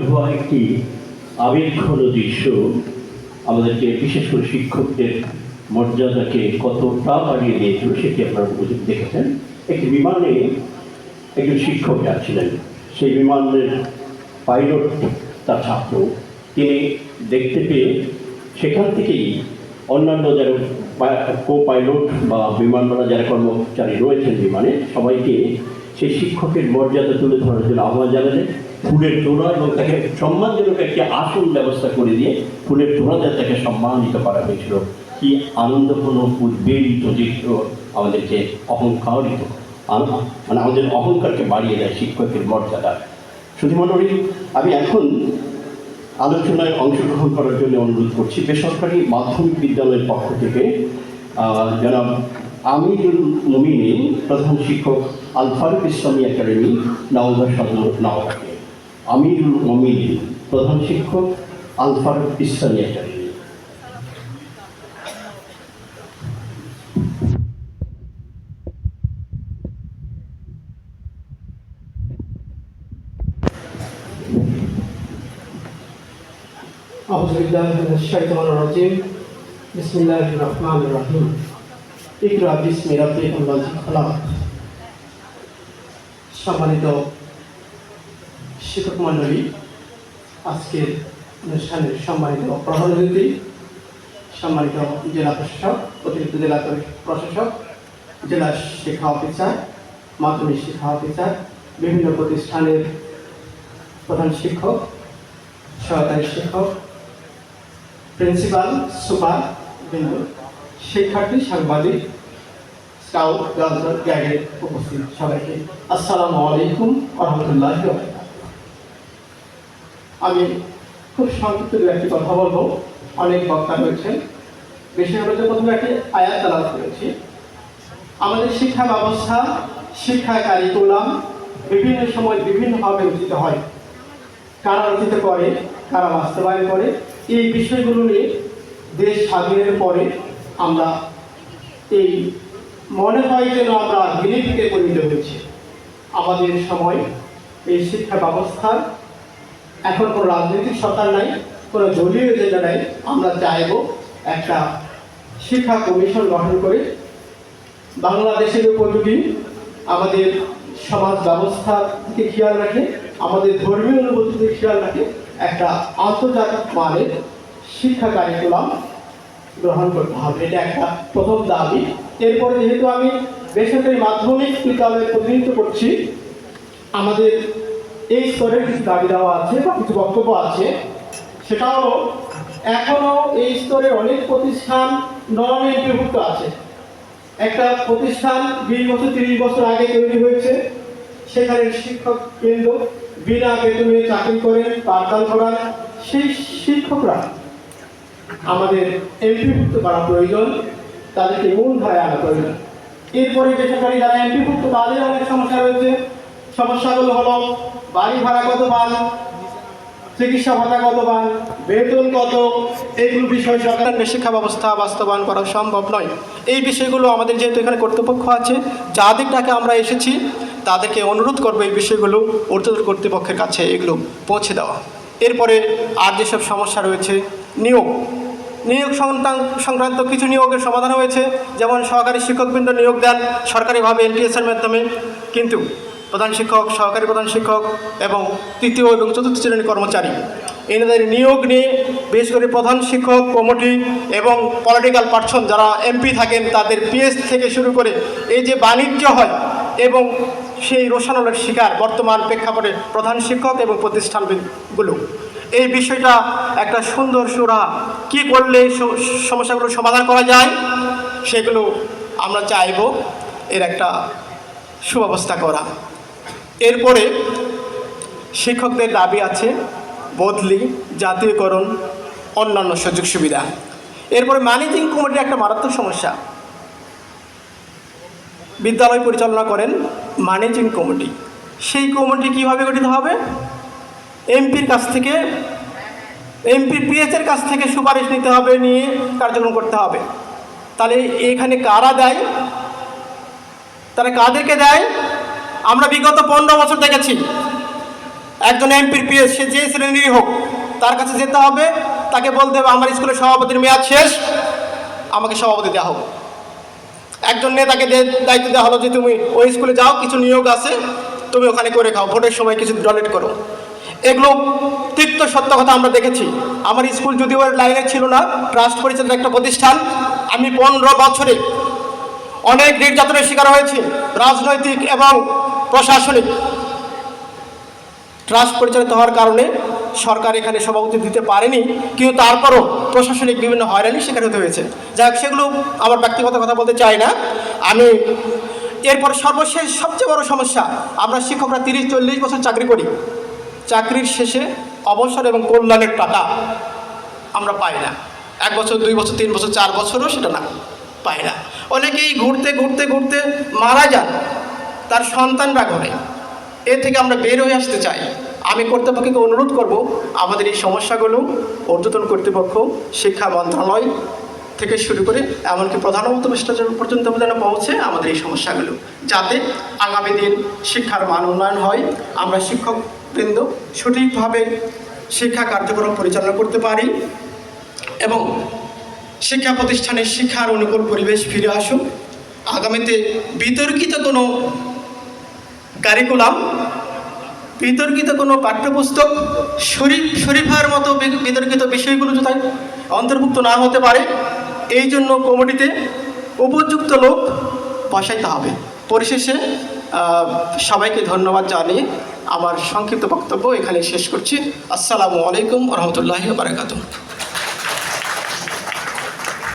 হওয়া একটি আবেগঘন দৃশ্য আমাদেরকে, বিশেষ করে শিক্ষকদের মর্যাদাকে কতটা বাড়িয়ে দিয়েছিল সেটি আপনারা বুঝে দেখেছেন। একটি বিমানে একজন শিক্ষক যাচ্ছিলেন। সেই বিমানের পাইলট, তার ছাত্র, তিনি দেখতে পেয়ে সেখান থেকেই অন্যান্য যারা কো পাইলট বা বিমানবালা যারা কর্মচারী রয়েছেন বিমানে, সবাইকে সেই শিক্ষকের মর্যাদা তুলে ধরার জন্য আহ্বান জানালেন। ফুলের তোড়া এবং তাকে সম্মানজনক একটি আসন ব্যবস্থা করে দিয়ে ফুলের দিয়ে তাকে সম্মানিত করা হয়েছিল। কি আনন্দপূর্ণ উদ্বেলিত দৃশ্য আমাদেরকে অহংকারিত মানে আমাদের অহংকারকে বাড়িয়ে দেয় শিক্ষকের মর্যাদা। শুধু মণ্ডলী, আমি এখন আলোচনায় অংশগ্রহণ করার জন্য অনুরোধ করছি, বেসরকারি মাধ্যমিক বিদ্যালয়ের পক্ষ থেকে জনাব আমিরুল মমিনী প্রধান শিক্ষক আল ফারুক ইসলামী একাডেমি, নওগাঁ সদর নওগাঁকে আমিরুল মমিনী প্রধান শিক্ষক আল ফারুক ইসলামী একাডেমি أعوذ بالله من الشيطان الرجيم بسم الله الرحمن الرحيم اقرأ باسم ربك الذي خلق সম্মানিত শিক্ষক মণ্ডলী আজকের অনুষ্ঠানের সম্মানিত প্রধান অতিথি, সম্মানিত জেলা প্রশাসক, অতিরিক্ত জেলা প্রশাসক, জেলা শিক্ষা অফিসার, মাধ্যমিক শিক্ষা অফিসার, বিভিন্ন প্রতিষ্ঠানের প্রধান শিক্ষক, সহকারী শিক্ষক, প্রিন্সিপাল, সুপার, বৃন্দ, শিক্ষার্থী, সাংবাদিক, স্কাউট, গার্লস গাইডের উপস্থিত সবাইকে। আসসালামু আলাইকুম রহমতুল্লাহ খুব সংক্ষিপ্ত দু একটি কথা বলব। অনেক বক্তা রয়েছেন। বেশি যে প্রথমে একটি আয়াত তালাশ করেছি। আমাদের শিক্ষা ব্যবস্থা, শিক্ষা কারিকুলাম বিভিন্ন সময় বিভিন্নভাবে রচিত হয়। কারা রচিত করে, কারা বাস্তবায়ন করে, এই বিষয়গুলো নিয়ে দেশ স্বাধীনের পরে আমরা এই মনে হয় যেন আমরা বিলিপিকে পরিণত হয়েছি। আমাদের সময় এই শিক্ষা ব্যবস্থার এখন কোনো রাজনৈতিক সরকার নাই, কোনো দলীয় এজেন্ডা নাই, আমরা চাইব একটা শিক্ষা কমিশন গঠন করে বাংলাদেশের উপযোগী আমাদের সমাজ ব্যবস্থার দিকে খেয়াল রাখে, আমাদের ধর্মীয় অনুভূতিতে খেয়াল রাখে, একটা আন্তর্জাতিক মানের শিক্ষা কারিকুলাম গ্রহণ করতে হবে। এটা একটা প্রথম দাবি। এরপরে যেহেতু আমি বেসরকারি মাধ্যমিক বিদ্যালয়ে প্রতিনিধিত্ব করছি, আমাদের এই স্তরে কিছু দাবি দেওয়া আছে বা কিছু বক্তব্য আছে। সেটা হলো, এখনও এই স্তরে অনেক প্রতিষ্ঠান নন এন্ট্রিভুক্ত আছে। একটা প্রতিষ্ঠান বিশ বছর, তিরিশ বছর আগে তৈরি হয়েছে। সেখানে শিক্ষক কেন্দ্র বিনা বেতনে চাকরি করেন, পাঠদান করান। সেই শিক্ষকরা আমাদের এমপিভুক্ত করা প্রয়োজন, তাদেরকে মূল ধারে আনা প্রয়োজন। এরপরে বেসরকারি যারা এমপিভুক্ত, তাদের অনেক সমস্যা রয়েছে। সমস্যাগুলো হলো বাড়ি ভাড়া কত পান চিকিৎসা ভাতা কত পান বেতন কত এইগুলো বিষয় সরকারের শিক্ষা ব্যবস্থা বাস্তবায়ন করা সম্ভব নয়। এই বিষয়গুলো আমাদের যেহেতু এখানে কর্তৃপক্ষ আছে যাদের ডাকে আমরা এসেছি, তাদেরকে অনুরোধ করব এই বিষয়গুলো ঊর্ধ্বতন কর্তৃপক্ষের কাছে এগুলো পৌঁছে দেওয়া। এরপরে আর যেসব সমস্যা রয়েছে, নিয়োগ। নিয়োগ সংক্রান্ত সংক্রান্ত কিছু নিয়োগের সমাধান হয়েছে, যেমন সহকারী শিক্ষকবৃন্দ নিয়োগ দেন সরকারিভাবে এনটিএসের মাধ্যমে, কিন্তু প্রধান শিক্ষক, সহকারী প্রধান শিক্ষক এবং তৃতীয় এবং চতুর্থ শ্রেণির কর্মচারী। এনাদের নিয়োগ নিয়ে বিশেষ করে প্রধান শিক্ষক, কমিটি এবং পলিটিক্যাল পার্সন যারা এমপি থাকেন, তাদের পিএস থেকে শুরু করে এই যে বাণিজ্য হয় এবং সেই রোশানলের শিকার বর্তমান প্রেক্ষাপটে প্রধান শিক্ষক এবং প্রতিষ্ঠানগুলো এই বিষয়টা একটা সুন্দর সুরা, কি করলে সমস্যাগুলো সমাধান করা যায়, সেগুলো আমরা চাইব। এর একটা সুব্যবস্থা করা। এরপরে শিক্ষকদের দাবি আছে, বদলি, জাতীয়করণ, অন্যান্য সুযোগ সুবিধা। এরপরে ম্যানেজিং কমিটির একটা মারাত্মক সমস্যা। বিদ্যালয় পরিচালনা করেন ম্যানেজিং কমিটি সেই কমিটি কীভাবে গঠিত হবে? এমপির কাছ থেকে এমপি পিএসের কাছ থেকে সুপারিশ নিতে হবে নিয়ে কার্যক্রম করতে হবে। তাহলে এখানে কারা দেয়? তারা কাদেরকে দেয়? আমরা বিগত পনেরো বছর দেখেছি। একজন এমপির পিএস সে যে শ্রেণীরই হোক, তার কাছে যেতে হবে। তাকে বলতে হবে, আমার স্কুলের সভাপতির মেয়াদ শেষ। আমাকে সভাপতি দেওয়া হোক। একজন নেতাকে দায়িত্ব দেওয়া হলো যে, তুমি ওই স্কুলে যাও, কিছু নিয়োগ আছে, তুমি ওখানে করে খাও। ভোটের সময় কিছু ডোনেট করো। এগুলো তিক্ত সত্য কথা আমরা দেখেছি। আমার স্কুল যদিও লাইনে ছিল না, ট্রাস্ট পরিচালিত একটা প্রতিষ্ঠান, আমি পনেরো বছরে অনেক নির্যাতনের শিকার হয়েছি। রাজনৈতিক এবং প্রশাসনিক ট্রাস্ট পরিচালিত হওয়ার কারণে সরকার এখানে সভাপতি দিতে পারেনি, কিন্তু তারপরও প্রশাসনিক বিভিন্ন হয়রানি শিকার হতে হয়েছে। যাই হোক, সেগুলো আমার ব্যক্তিগত কথা বলতে চাই না। আমি এরপর সর্বশেষ সবচেয়ে বড় সমস্যা, আমরা শিক্ষকরা তিরিশ, চল্লিশ বছর চাকরি করি। চাকরির শেষে অবসর এবং কল্যাণের টাকা আমরা পাই না। এক বছর, দুই বছর, তিন বছর, চার বছরও সেটা না, পাই না। অনেকেই ঘুরতে ঘুরতে ঘুরতে মারা যান। তার সন্তানরা ঘরে এ থেকে আমরা বের হয়ে আসতে চাই। আমি কর্তৃপক্ষকে অনুরোধ করব, আমাদের এই সমস্যাগুলো ঊর্ধ্বতন কর্তৃপক্ষ, শিক্ষা মন্ত্রণালয় থেকে শুরু করে এমনকি প্রধান উপদেষ্টা পর্যন্ত যেন পৌঁছে আমাদের এই সমস্যাগুলো। যাতে আগামী দিন শিক্ষার মান উন্নয়ন হয়, আমরা শিক্ষকবৃন্দ সঠিকভাবে শিক্ষা কার্যক্রম পরিচালনা করতে পারি এবং শিক্ষা প্রতিষ্ঠানের শিক্ষার অনুকূল পরিবেশ ফিরে আসুক। আগামীতে বিতর্কিত কোনো কারিকুলাম বিতর্কিত কোনো পাঠ্যপুস্তক শরীফ শরীফার মতো বিতর্কিত বিষয়গুলো যদি অন্তর্ভুক্ত না হতে পারে, এই জন্য কমিটিতে উপযুক্ত লোক বসাইতে হবে। পরিশেষে সবাইকে ধন্যবাদ জানিয়ে আমার সংক্ষিপ্ত বক্তব্য এখানে শেষ করছি। আসসালামু আলাইকুম রহমতুল্লাহি বারাকাতুহ।